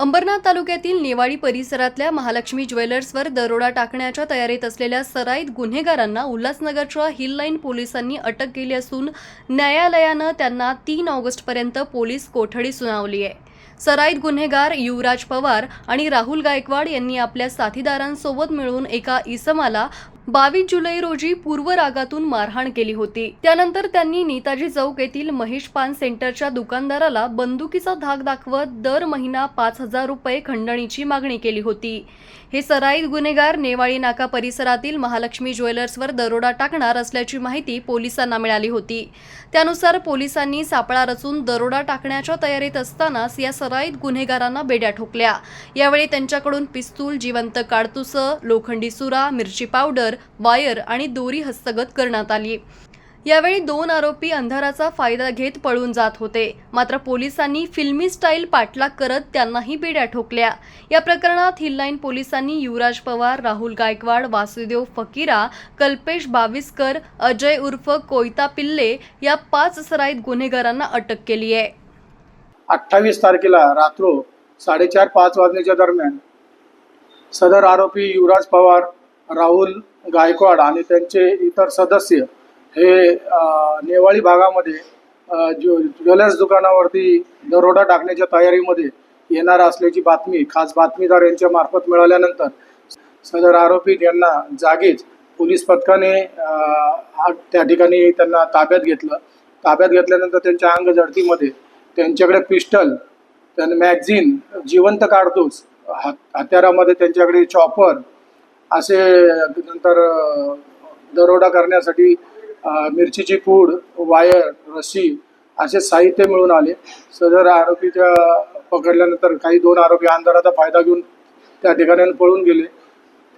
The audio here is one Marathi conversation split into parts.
अंबरनाथ तालुक्यातील नेवाळी परिसरातल्या महालक्ष्मी ज्वेलर्सवर दरोडा टाकण्याच्या तयारीत असलेल्या सराईत गुन्हेगारांना उल्हासनगरच्या हिल लाईन पोलिसांनी अटक केली असून न्यायालयानं त्यांना तीन ऑगस्टपर्यंत पोलीस कोठडी सुनावली आहे. सराईत गुन्हेगार युवराज पवार आणि राहुल गायकवाड यांनी आपल्या साथीदारांसोबत मिळून एका इसमाला बावीस जुलै रोजी पूर्व रागातून मारहाण केली होती. त्यानंतर त्यांनी नेताजी चौक येथील महेश पान सेंटरच्या दुकानदाराला बंदुकीचा धाक दाखवत दर महिना पाच हजार रुपये खंडणीची मागणी केली होती. हे सराईत गुन्हेगार नेवाळी नाका परिसरातील महालक्ष्मी ज्वेलर्सवर दरोडा टाकणार असल्याची माहिती पोलिसांना मिळाली होती. त्यानुसार पोलिसांनी सापळा रचून दरोडा टाकण्याच्या तयारीत असतानाच या सराईत गुन्हेगारांना बेड्या ठोकल्या. यावेळी त्यांच्याकडून पिस्तूल जिवंत काडतुसं लोखंडी सुरा मिरची पावडर वायर आणि दोरी हस्तगत करण्यात आली. यावेळी दोन आरोपी अंधाराचा फायदा घेत पळून जात होते. मात्र पोलिसांनी फिल्मी स्टाईल पाठलाग करत त्यांनाही बेड्या ठोकल्या. या प्रकरणात हिललाईन पोलिसांनी युवराज पवार राहुल गायकवाड वासुदेव फकीरा कल्पेश बाविस्कर अजय उर्फ कोयता पिल्ले या पाच सराईत गुन्हेगारांना अटक केली आहे. अठ्ठावीस तारखेला रात्र साडेचार पाच वाजण्याच्या दरम्यान सदर आरोपी युवराज पवार राहुल गायकवाड आणि त्यांचे इतर सदस्य हे नेवाळी भागामध्ये ज्वे ज्वेलर्स दुकानावरती दरोडा टाकण्याच्या तयारीमध्ये येणार असल्याची बातमी खास बातमीदार यांच्या मार्फत मिळाल्यानंतर सदर आरोपी यांना जागीच पोलीस पथकाने त्या ठिकाणी त्यांना ताब्यात घेतलं. ताब्यात घेतल्यानंतर त्यांच्या अंग जडतीमध्ये त्यांच्याकडे पिस्टल त्यांना मॅगझिन जिवंत काढतोच हत्यारामध्ये त्यांच्याकडे चॉपर असे नंतर दरोडा करण्यासाठी मिरचीची पूड वायर रस्सी असे साहित्य मिळून आले. सदर आरोपीच्या पकडल्यानंतर काही दोन आरोपी अंधाराचा फायदा घेऊन त्या ठिकाणी पळून गेले.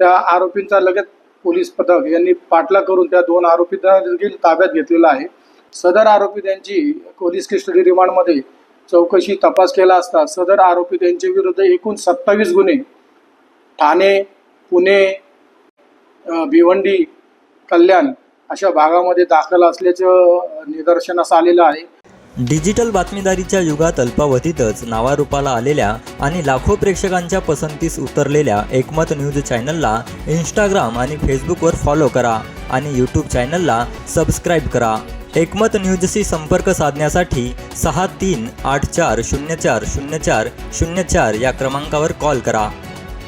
त्या आरोपींचा लगेच पोलीस पथक यांनी पाठलाग करून त्या दोन आरोपींना देखील ताब्यात घेतलेला आहे. सदर आरोपी त्यांची पोलीस कस्टडी रिमांडमध्ये चौकशी तपास केला असता सदर आरोपी त्यांच्या विरुद्ध एकूण सत्तावीस गुन्हे ठाणे पुणे भिवंडी कल्याण अशा भागामध्ये दाखल असल्याचं निदर्शनास आलेलं आहे. डिजिटल बातमीदारीच्या युगात अल्पावधीतच नावारूपाला आलेल्या आणि लाखो प्रेक्षकांच्या पसंतीस उतरलेल्या एकमत न्यूज चॅनलला इंस्टाग्राम आणि फेसबुकवर फॉलो करा आणि यूट्यूब चॅनलला सबस्क्राईब करा. एकमत न्यूजशी संपर्क साधण्यासाठी सहा तीन आठ चार शून्य चार शून्य चार शून्य चार या क्रमांकावर कॉल करा.